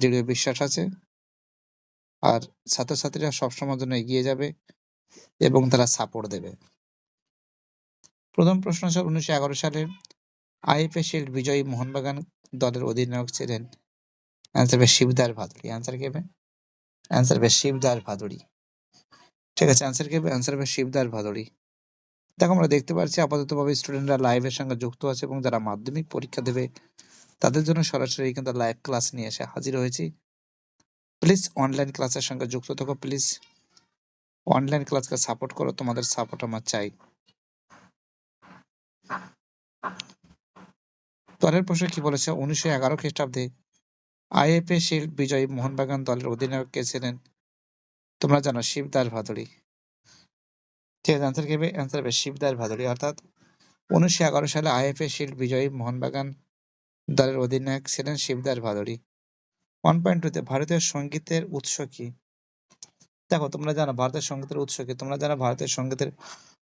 দৃঢ় বিশ্বাস আছে। আর ছাত্রছাত্রীরা সবসময়ের জন্য এগিয়ে যাবে এবং তারা সাপোর্ট দেবে। প্রথম প্রশ্ন হচ্ছে উনিশশো এগারো সালে আইএফএ শিল্ড বিজয়ী মোহনবাগান দলের অধিনায়ক ছিলেন। অ্যান্সার হবে শিবদার ভাদুড়ি। অ্যান্সার কেবে অ্যান্সার হবে শিবদার ভাদুড়ি। ঠিক আছে অ্যান্সার কেবে অ্যান্সার হবে শিবদার ভাদুড়ি। দেখো আমরা দেখতে পাচ্ছি আপাততভাবে স্টুডেন্টরা লাইভের সঙ্গে যুক্ত আছে এবং যারা মাধ্যমিক পরীক্ষা দেবে তাদের জন্য সরাসরি কিন্তু লাইভ ক্লাস নিয়ে এসে হাজির হয়েছি। প্লিজ অনলাইন ক্লাসের সঙ্গে যুক্ত থাকো প্লিজ অনলাইন ক্লাসকে সাপোর্ট করো, তোমাদের সাপোর্ট আমার চাই। পরের প্রশ্ন কি বলেছে? উনিশশো এগারো খ্রিস্টাব্দে আইএফএ শিল্ড বিজয়ী মোহনবাগান দলের অধিনায়ক কে ছিলেন? তোমরা জানো শিবদার ভাদুড়ি। ঠিক আছে অ্যান্সার কেবে অ্যান্সার হবে শিবদার ভাদুড়ি। অর্থাৎ উনিশশো এগারো সালে আইএফএ শিল্ড বিজয়ী মোহনবাগান দলের অধিনায়ক ছিলেন শিবদার ভাদুড়ি। ওয়ান পয়েন্ট টুতে ভারতীয় সঙ্গীতের উৎস কি? দেখো, তোমরা জানো ভারতের সঙ্গীতের উৎস কি? তোমরা জানো ভারতের সঙ্গীতের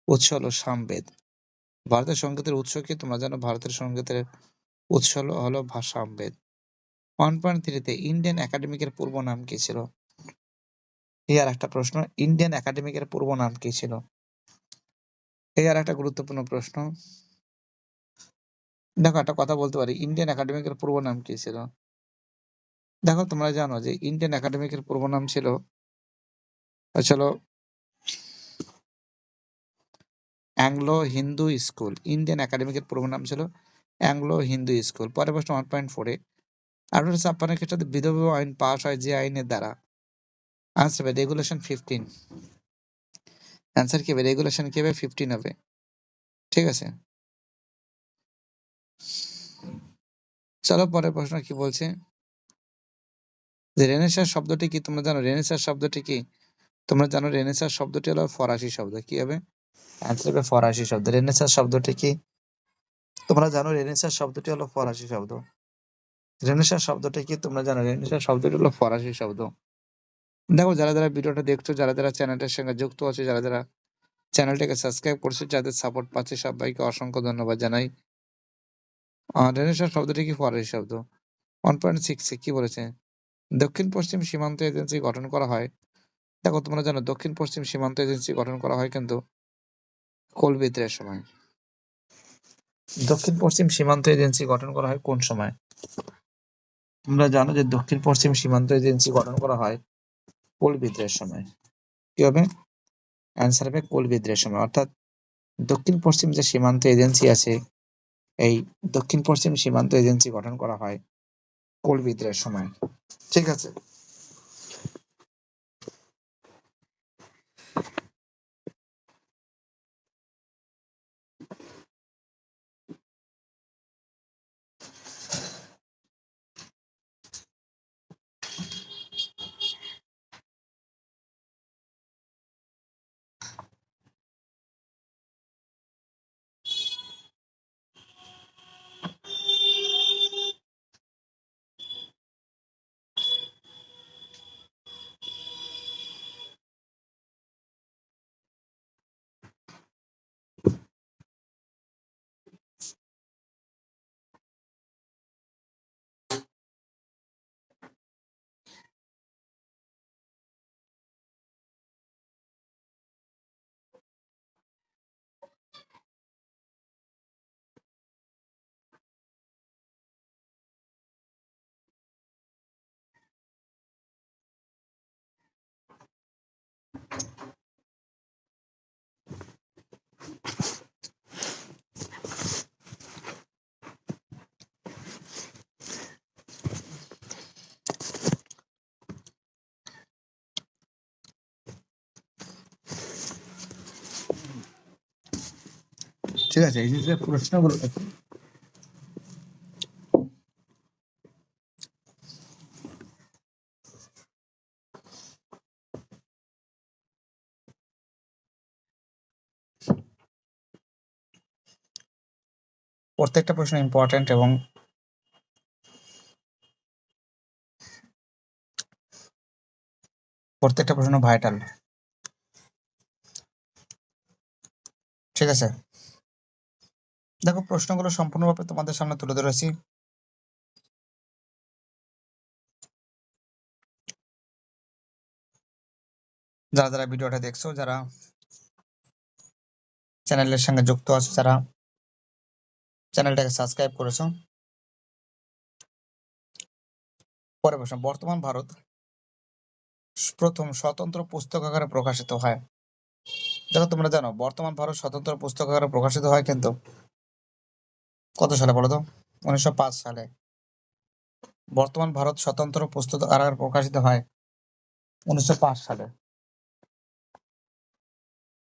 উৎস হলো সামবেদ। ভারতের সঙ্গীতের উৎস কি? তোমরা জানো ভারতের সঙ্গীতের উৎস হলো হলো সামবেদ। ওয়ান পয়েন্ট থ্রিতে ইন্ডিয়ান একাডেমিকের পূর্ব নাম কি ছিল? এই আর একটা প্রশ্ন, ইন্ডিয়ান একাডেমিকের পূর্ব নাম কি ছিল? এই আর একটা গুরুত্বপূর্ণ প্রশ্ন দেখো একটা কথা বলতে পারি ইন্ডিয়ান একাডেমিকের পূর্ব নাম কি ছিল? দেখো তোমরা জানো যে ইন্ডিয়ান একাডেমিকের পূর্ব নাম ছিল, চলো অ্যাংলো হিন্দু স্কুল ইন্ডিয়ান একাডেমিকের পূর্ব নাম ছিল অ্যাংলো হিন্দু স্কুল পরের প্রশ্ন ওয়ান পয়েন্ট ফোরে আঠারোশো ছাপ্পান্ন খ্রিস্টাব্দে বিধবা আইন পাশ হয় যে আইনের দ্বারা। আনসার হবে রেগুলেশন ফিফটিন অ্যান্সার কি হবে? রেগুলেশন কি হবে? ফিফটিন হবে। ঠিক আছে? চলো পরের প্রশ্ন কি বলছে? যে রেনেসার শব্দটি কি? তোমরা জানো রেনেসার শব্দটি কি? তোমরা জানো রেনেসার শব্দটি হলো ফরাসি শব্দ। কি হবে? অ্যান্সার হবে ফরাসি শব্দ। রেনেসার শব্দটি কি? তোমরা জানো রেনেসার শব্দটি হলো ফরাসি শব্দ। রেনেসার শব্দটি কি? তোমরা জানো রেনেসার শব্দটি হলো ফরাসি শব্দ। দেখো, যারা যারা ভিডিওটা দেখছ, যারা যারা চ্যানেলটার সঙ্গে যুক্ত আছে, যারা যারা চ্যানেলটাকে সাবস্ক্রাইব করছে, যাদের সাপোর্ট পাচ্ছে, সবাইকে অসংখ্য ধন্যবাদ জানাই। রেনেসার শব্দটি কি ফরাসি শব্দ? ওয়ান পয়েন্ট সিক্স কি বলেছে? দক্ষিণ পশ্চিম সীমান্ত এজেন্সি গঠন করা হয়। দেখো, তোমরা জানো দক্ষিণ পশ্চিম সীমান্ত এজেন্সি গঠন করা হয় কিন্তু কোল বিদ্রোহের সময়। দক্ষিণ পশ্চিম সীমান্ত এজেন্সি গঠন করা হয় কোন সময়? তোমরা জানো যে দক্ষিণ পশ্চিম সীমান্ত এজেন্সি গঠন করা হয় কোল বিদ্রোহের সময়। কি হবে? অ্যান্সার হবে কোল বিদ্রোহের সময়। অর্থাৎ দক্ষিণ পশ্চিম যে সীমান্ত এজেন্সি আছে এই দক্ষিণ পশ্চিম সীমান্ত এজেন্সি গঠন করা হয় কোল বিদ্রোহের সময়। ঠিক আছে? ঠিক আছে এই যে প্রশ্নগুলো প্রত্যেকটা প্রশ্ন ইম্পর্টেন্ট এবং প্রত্যেকটা প্রশ্ন ভাইটাল ঠিক আছে? দেখো, প্রশ্নগুলো সম্পূর্ণভাবে তোমাদের সামনে তুলে ধরেছি। যারা যারা ভিডিওটা দেখছ, যারা চ্যানেলের সঙ্গে যুক্ত আছো, যারা চ্যানেলটাকে সাবস্ক্রাইব করেছ পরে প্রশ্ন, বর্তমান ভারত প্রথম স্বতন্ত্র পুস্তকাগারে প্রকাশিত হয়। দেখো, তোমরা জানো, বর্তমান ভারত স্বতন্ত্র পুস্তকাগারে প্রকাশিত হয় কিন্তু কত সালে বলো তো? উনিশশো সালে। বর্তমান ভারত স্বতন্ত্র পুস্তক আকারে প্রকাশিত হয় উনিশশো পাঁচ সালে।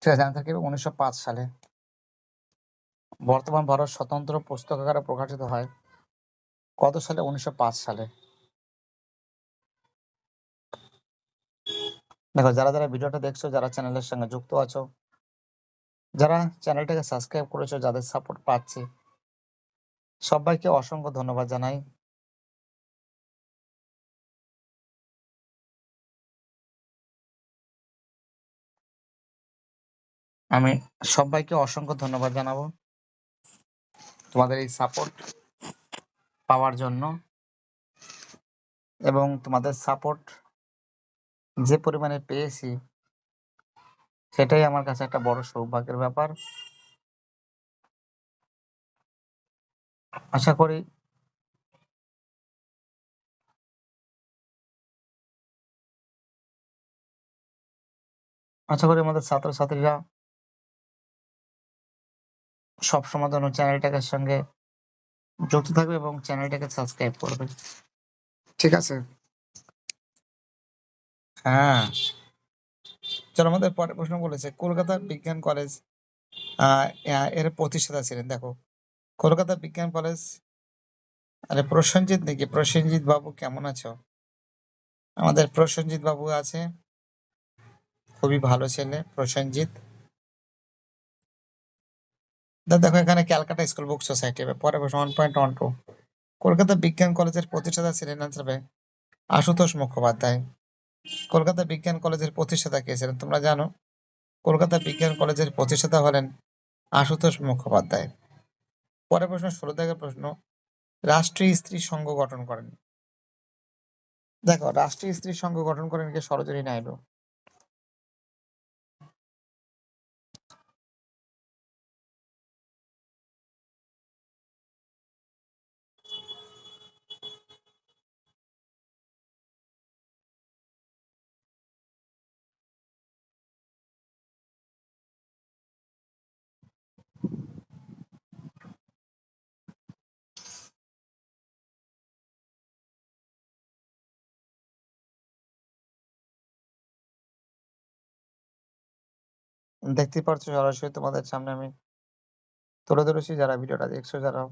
ঠিক আছে আনসার কি উনিশশো সালে। বর্তমান ভারত স্বতন্ত্র পুস্তক আকারে প্রকাশিত হয় কত সালে? উনিশশো পাঁচ সালে। দেখো, যারা যারা ভিডিওটা দেখছ, যারা চ্যানেলের সঙ্গে যুক্ত আছো, যারা চ্যানেলটাকে সাবস্ক্রাইব করেছ, যাদের সাপোর্ট পাচ্ছি সবাইকে অসংখ্য ধন্যবাদ জানাই। আমি সবাইকে অসংখ্য ধন্যবাদ জানাব। তোমাদের এই সাপোর্ট পাওয়ার জন্য এবং তোমাদের সাপোর্ট যে পরিমাণে পেয়েছি, সেটাই আমার কাছে একটা বড় সৌভাগ্যের ব্যাপার। আশা করি আশা করি আমাদের ছাত্রছাত্রীরা সবসময় যেন চ্যানেলটাকে সঙ্গে যুক্ত থাকবে এবং চ্যানেলটাকে সাবস্ক্রাইব করবে। ঠিক আছে। হ্যাঁ। চলো আমাদের পরের প্রশ্ন বলেছে কলকাতা বিজ্ঞান কলেজের প্রতিষ্ঠাতা ছিলেন দেখো। কলকাতা বিজ্ঞান কলেজ। আরে প্রসেনজিৎ নাকি? প্রসেনজিৎ বাবু, কেমন আছো? আমাদের প্রসেনজিৎ বাবু আছে। খুবই ভালো ছেলে, প্রসেনজিৎ। দেখো, এখানে ক্যালকাটা স্কুল বুক সোসাইটি পরে one point one two Kolkata বিজ্ঞান কলেজের প্রতিষ্ঠাতা ছিলেন হবে আশুতোষ মুখোপাধ্যায়। কলকাতা বিজ্ঞান কলেজের প্রতিষ্ঠাতা কে ছিলেন? তোমরা জানো, কলকাতা বিজ্ঞান কলেজের প্রতিষ্ঠাতা হলেন আশুতোষ মুখোপাধ্যায়। পরের প্রশ্ন, ষোলো থেকে প্রশ্ন, রাষ্ট্রীয় স্ত্রী সংঘ গঠন করেন। দেখো, রাষ্ট্রীয় স্ত্রী সংঘ গঠন করেন কে? সরোজিনী নাইডু। দেখতেই পারছ সরাসরি তোমাদের সামনে আমি তুলে ধরেছি। যারা ভিডিওটা দেখছ, যারা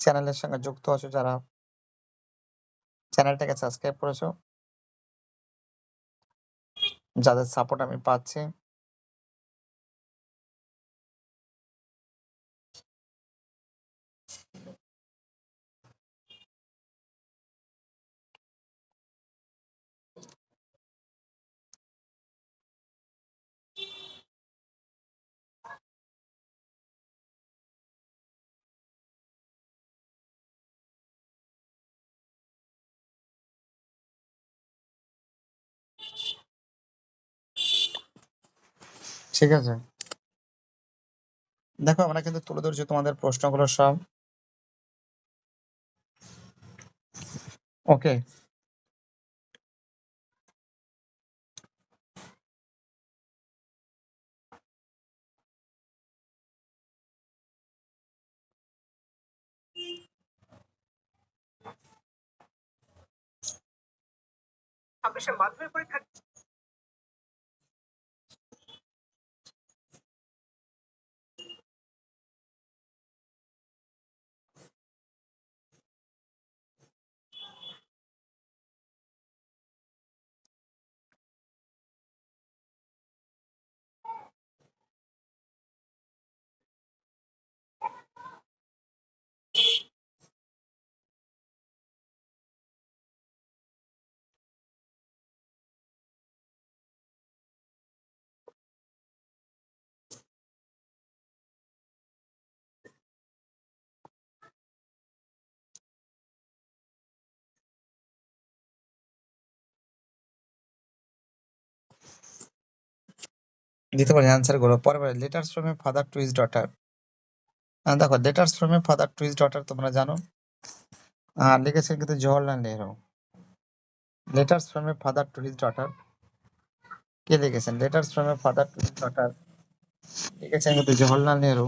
চ্যানেলের সঙ্গে যুক্ত আছো, যারা চ্যানেলটাকে সাবস্ক্রাইব করেছ, যাদের সাপোর্ট আমি পাচ্ছি। ঠিক আছে। দেখো আমরা কিন্তু তুলে ধরছি তোমাদের প্রশ্নগুলো সব। ওকে ছাব্বিশে মাধ্যমিক পরীক্ষা দিতে পারি অ্যান্সারগুলো। পরে letters from a father to his daughter দেখো letters from a father to his daughter তোমরা জানো। আর লিখেছেন কিন্তু Jawaharlal Nehru. Letters from a father to his daughter কে লিখেছেন? Letters from a father to his daughter লিখেছেন কিন্তু জওয়াহরলাল নেহরু।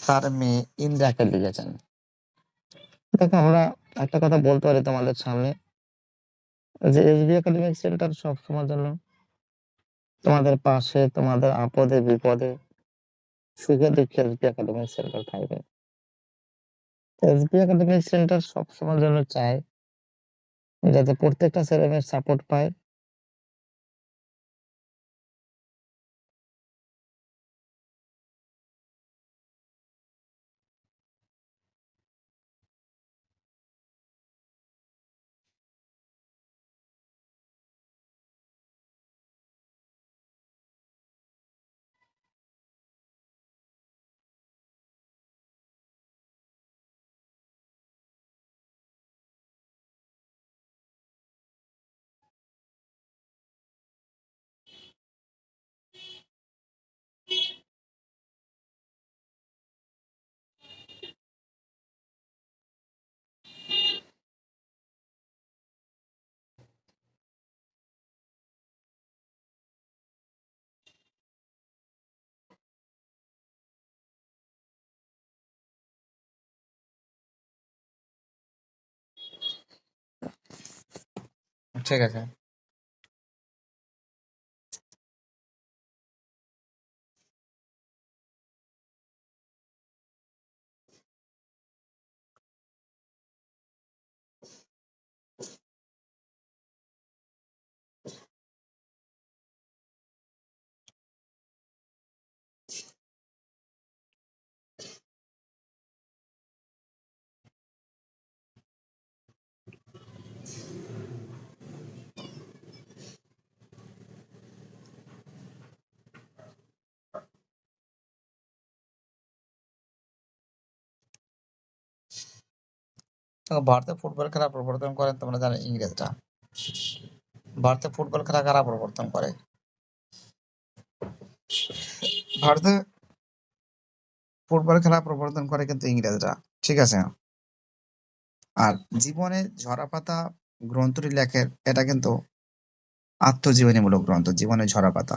তার মেয়ে ইন্দিরাকে লিখেছেন। দেখো, আমরা একটা কথা বলতে পারি তোমাদের সামনে। যে এসবি একাডেমিক সেন্টার সবসময়ের জন্য তোমাদের পাশে, তোমাদের আপদে, বিপদে, সুখে, দুঃখে এসবি একাডেমিক সেন্টার থাকবে। এসবি একাডেমি সেন্টার সবসময় জন্য চায় যাতে প্রত্যেকটা ছেলে মেয়ের সাপোর্ট পায়। ঠিক আছে। ভারতে ফুটবল খেলা প্রবর্তন করেন, তোমরা জানো ইংরেজরা। ভারতে ফুটবল খেলা কারা প্রবর্তন করে? ভারতে ফুটবল খেলা প্রবর্তন করে কিন্তু ইংরেজরা, ঠিক আছে? আর জীবনে ঝরাপাতা গ্রন্থটি লেখেন, এটা কিন্তু আত্মজীবনীমূলক গ্রন্থ, জীবনে ঝরাপাতা।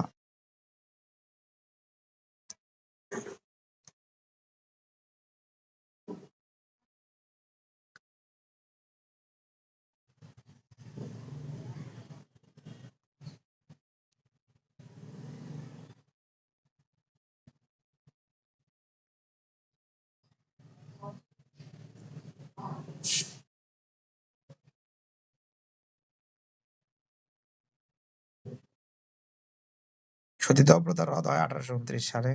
সতীদাহ প্রথা রদ হয় আঠারোশো উনত্রিশ সালে।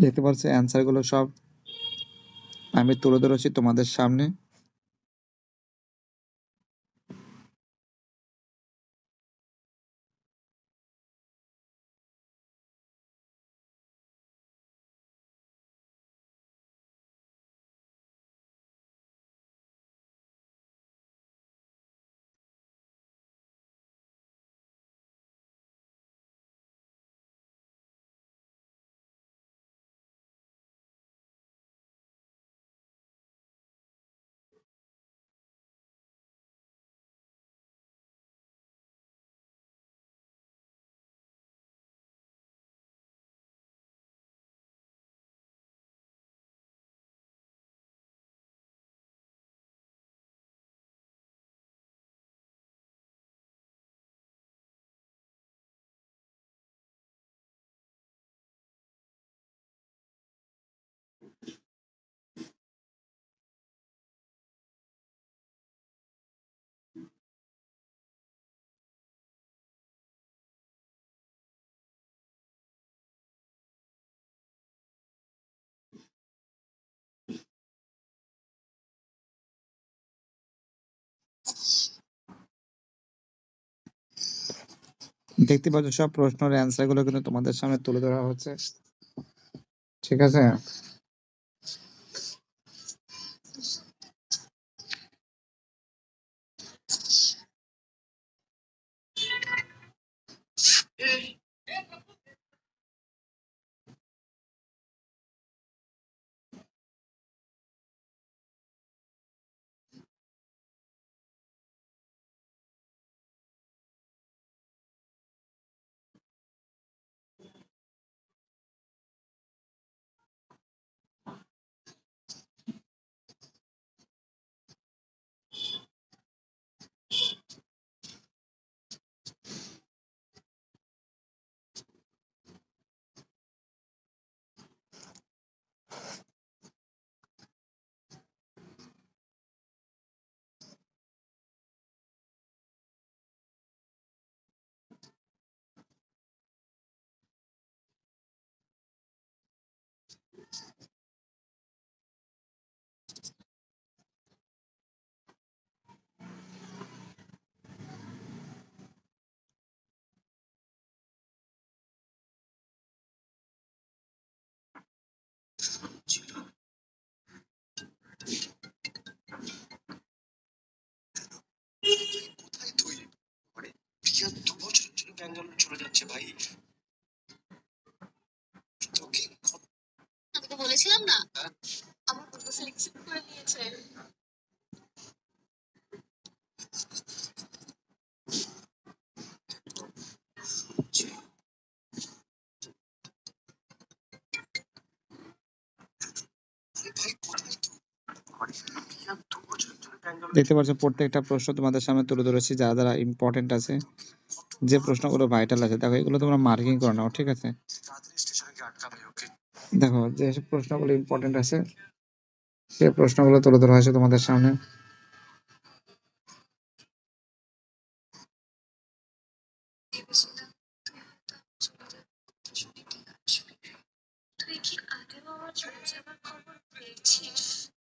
দেখতে পাচ্ছ অ্যান্সারগুলো সব। আমি তুলে ধরেছি তোমাদের সামনে। দেখতে পাচ্ছ সব প্রশ্নের অ্যান্সারগুলো কিন্তু তোমাদের সামনে তুলে ধরা হচ্ছে। ঠিক আছে? বছর চলে যাচ্ছে ভাই। তোকে আমি তো বলেছিলাম না আমার প্রপোজাল অ্যাকসেপ্ট করে নিয়েছে। দেখতে পাচ্ছ প্রত্যেকটা প্রশ্ন তোমাদের সামনে তুলে ধরেছি যারা যারা ইম্পর্টেন্ট আছে। যে প্রশ্নগুলো ভাইটাল আছে, দেখো এগুলো তোমরা মার্কিং করে নাও, ঠিক আছে? দেখো যে প্রশ্নগুলো ইম্পর্টেন্ট আছে সে প্রশ্নগুলো তুলে ধরা হয়েছে তোমাদের সামনে।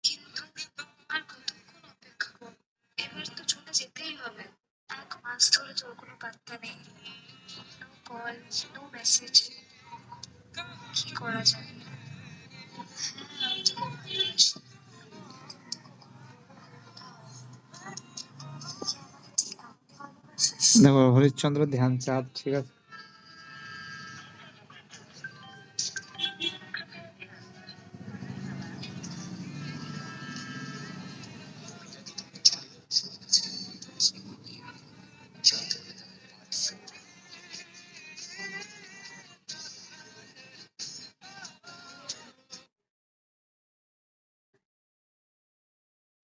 কিন্তু আর কতক্ষণ অপেক্ষা এবার তো চলে যেতেই হবে। মাস ধরে তোর কোনো পাত্তা নেই। নো কল নো মেসেজ কি করা যায়? আমি ভালোবাসি দেখো, হরিশ্চন্দ্র ধ্যানচাঁদ, ঠিক আছে?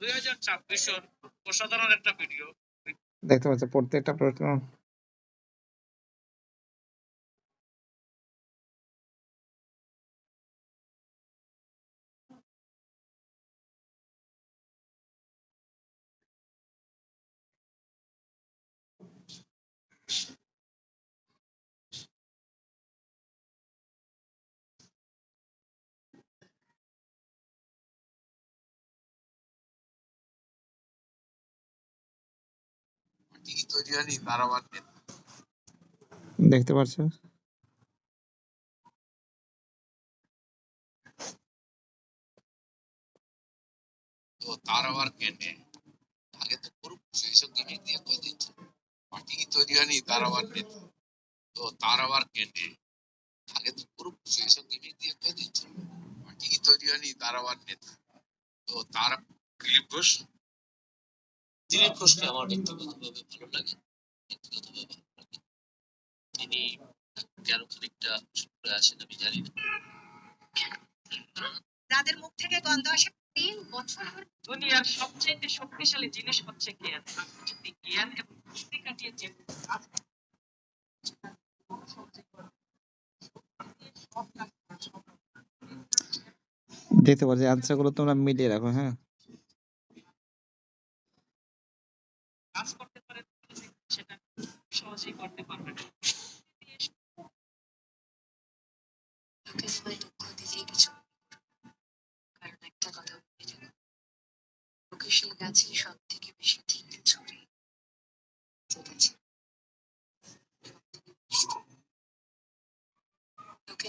দুই হাজার ছাব্বিশের অসাধারণ একটা ভিডিও দেখতে পাচ্ছি প্রত্যেকটা প্রশ্ন টিকি তৈরি হয়নি তারাবাদ দেখতে পাচ্ছ তো তারাবার কেটে আগে তো করুক এইসব গিমিক দিয়ে কয়দিন মাটি কি তৈরি হয়নি তারাবার নেতা তো তারাবার কেটে আগে তো করুক এইসব গিমিক দিয়ে কয়দিন মাটি কি তৈরি হয়নি তারাবার নেতা তো তারা দিলীপ ঘোষ দিলীপ ঘোষকে আমার ব্যক্তিগতভাবে ভালো লাগে। ব্যক্তিগতভাবে ভালো লাগে। তিনি কেন খানিকটা চুপ করে আছেন আমি জানি না। যাদের মুখ থেকে গন্ধ আসে। তিন বছর দুনিয়ার সবচেয়ে শক্তিশালী জিনিস হচ্ছে জ্ঞান। যদি জ্ঞান এবং বুদ্ধি কাটিয়ে যে। দেখতে পাচ্ছ তোমরা মিলিয়ে রাখো হ্যাঁ। কাজ করতে পারেন, সেটা সহজেই করতে পারবেন। দুঃখ দিলেই কিছু কারণ একটা কথা বলে সেই বেশি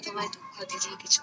তোমায় দুঃখ দিলেই কিছু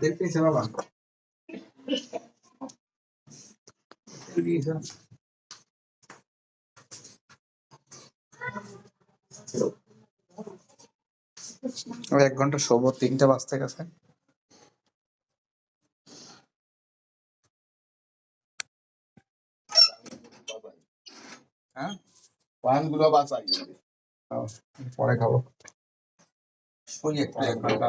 দেখতেইছে বাবা এক ঘণ্টা শোবো তিনটা বাজতে গেছে। হ্যাঁ? পানগুলো বাঁচাই। পরে খাব। একটু এক ঘণ্টা।